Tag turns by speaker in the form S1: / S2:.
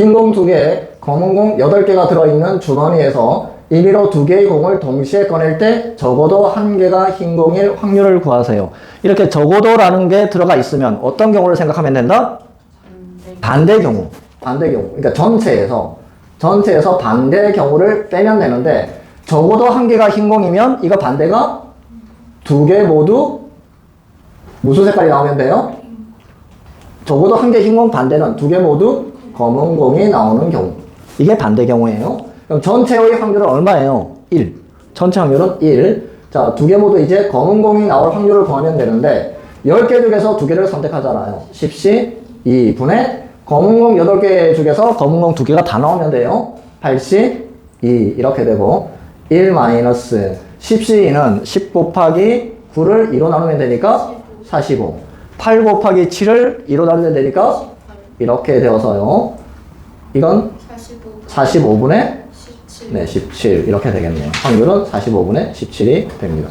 S1: 흰공 2개, 검은 공 8개가 들어있는 주머니에서 임의로 두 개의 공을 동시에 꺼낼 때 적어도 한 개가 흰 공일 확률을 구하세요. 이렇게 적어도라는 게 들어가 있으면 어떤 경우를 생각하면 된다? 반대 경우. 반대 경우. 그러니까 전체에서 전체에서 반대 경우를 빼면 되는데 적어도 한 개가 흰 공이면 이거 반대가 두 개 모두 무슨 색깔이 나오면 돼요? 적어도 한 개 흰 공 반대는 두 개 모두 검은 공이 나오는 경우. 이게 반대 경우예요. 그럼 전체의 확률은 얼마예요? 1. 전체 확률은 1. 자, 두 개 모두 이제 검은 공이 나올 확률을 구하면 되는데 10개 중에서 두 개를 선택하잖아요. 10시 2분의 검은 공 8개 중에서 검은 공 두 개가 다 나오면 돼요. 8시 2 이렇게 되고 1 마이너스 10시 2는 10 곱하기 9를 2로 나누면 되니까 45. 8 곱하기 7을 2로 나누면 되니까 이렇게 되어서요. 이건
S2: 45
S1: 45분의
S2: 17
S1: 네, 17 이렇게 되겠네요. 확률은 45분의 17이 됩니다.